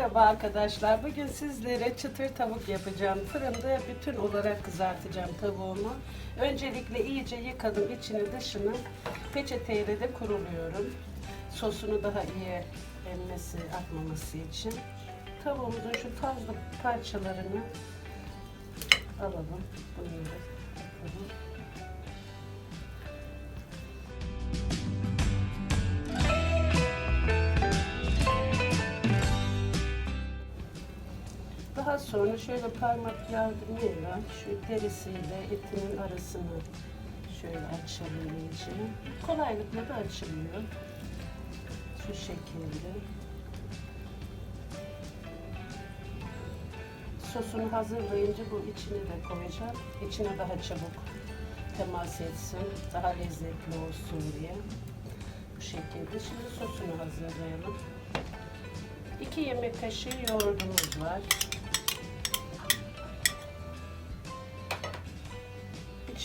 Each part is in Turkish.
Merhaba arkadaşlar. Bugün sizlere çıtır tavuk yapacağım. Fırında bütün olarak kızartacağım tavuğumu. Öncelikle iyice yıkadım içini dışını. Peçeteyle de kuruluyorum. Sosunu daha iyi emmesi, akmaması için. Tavuğumuzun şu tazlı parçalarını alalım. Bunu. Sonra şöyle parmak yardımıyla şu derisiyle etinin arasını şöyle açalım iyice. Kolaylıkla da açılıyor. Şu şekilde. Sosunu hazırlayınca bu içine de koyacağım. İçine daha çabuk temas etsin. Daha lezzetli olsun diye. Bu şekilde. Şimdi sosunu hazırlayalım. 2 yemek kaşığı yoğurdumuz var.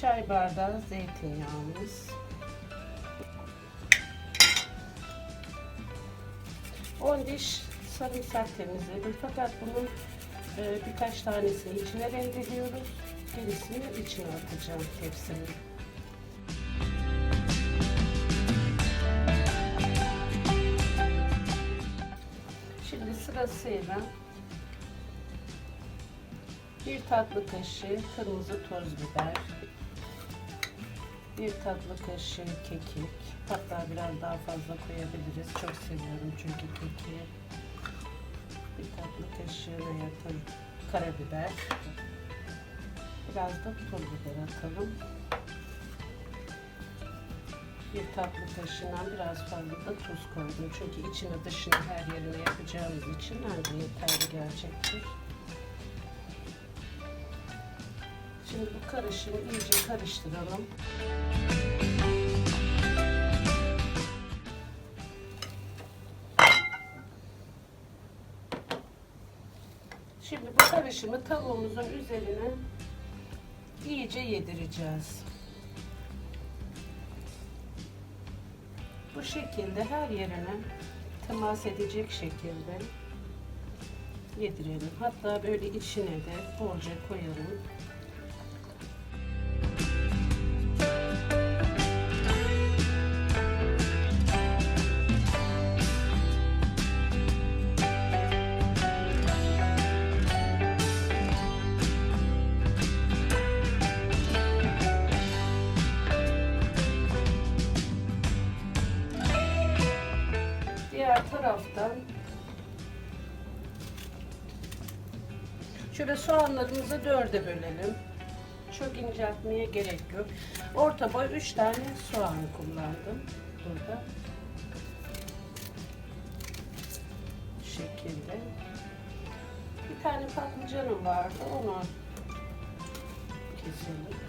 Çay bardağı zeytinyağımız. 10 diş sarımsak temizledim. Fakat bunun e, birkaç tanesini içine rendeliyoruz. Gerisini içine atacağım tepsinin. Şimdi sırasıyla bir tatlı kaşığı kırmızı toz biber, bir tatlı kaşığı kekik, hatta biraz daha fazla koyabiliriz. Çok seviyorum çünkü kekiği. Bir tatlı kaşığına yakın karabiber, biraz da pul biber atalım. Bir tatlı kaşığından biraz fazla da tuz koydum. Çünkü içine dışına her yerine yapacağımız için bence yeterli gelecektir. Şimdi bu karışımı iyice karıştıralım. Şimdi bu karışımı tavuğumuzun üzerine iyice yedireceğiz. Bu şekilde her yerine temas edecek şekilde yedirelim. Hatta böyle içine de bolca koyalım. Şöyle soğanlarımızı dörde bölelim. Çok inceltmeye gerek yok. Orta boy 3 tane soğan kullandım burada. Bu şekilde. Bir tane patlıcanım vardı. Onu keselim.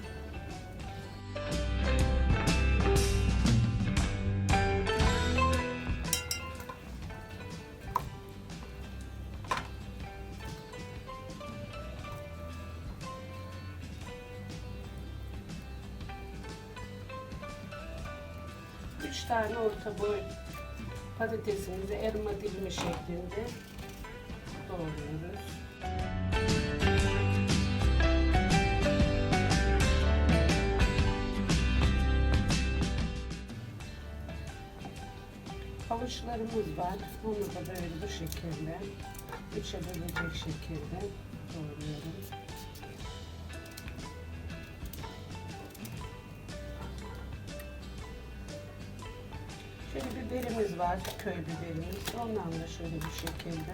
Üç tane orta boy patatesimizi elma dilimi şeklinde doğruyoruz. Havuçlarımız var. Onu da böyle bu şekilde üçe bölecek şekilde doğruyorum. Şöyle biberimiz var, köy biberimiz. Ondan da şöyle bir şekilde.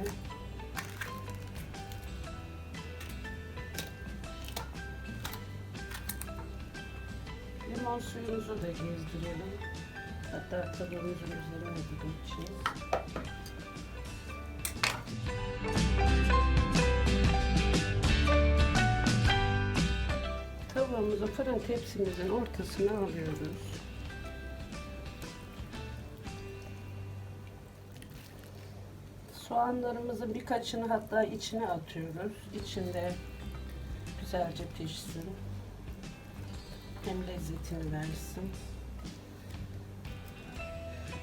Limon suyumuzu da gezdirelim. Hatta tavuğumuzun üzerine de dökeceğiz. Tavuğumuzu fırın tepsimizin ortasına alıyoruz. Soğanlarımızın birkaçını hatta içine atıyoruz. İçinde güzelce pişsin. Hem lezzetini versin.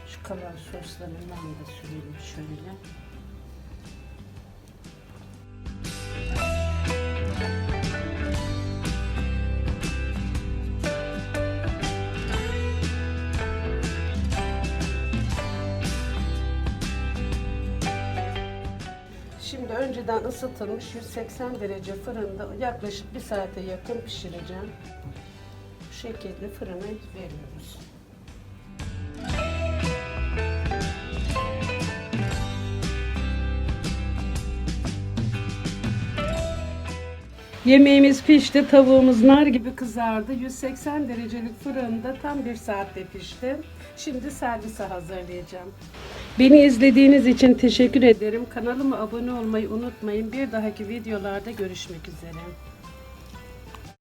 Şu kalan soslarından da sürelim şöyle. Önceden ısıtılmış 180 derece fırında yaklaşık bir saate yakın pişireceğim. Bu şekilde fırına veriyoruz. Yemeğimiz pişti. Tavuğumuz nar gibi kızardı. 180 derecelik fırında tam bir saatte pişti. Şimdi servise hazırlayacağım. Beni izlediğiniz için teşekkür ederim. Kanalıma abone olmayı unutmayın. Bir dahaki videolarda görüşmek üzere.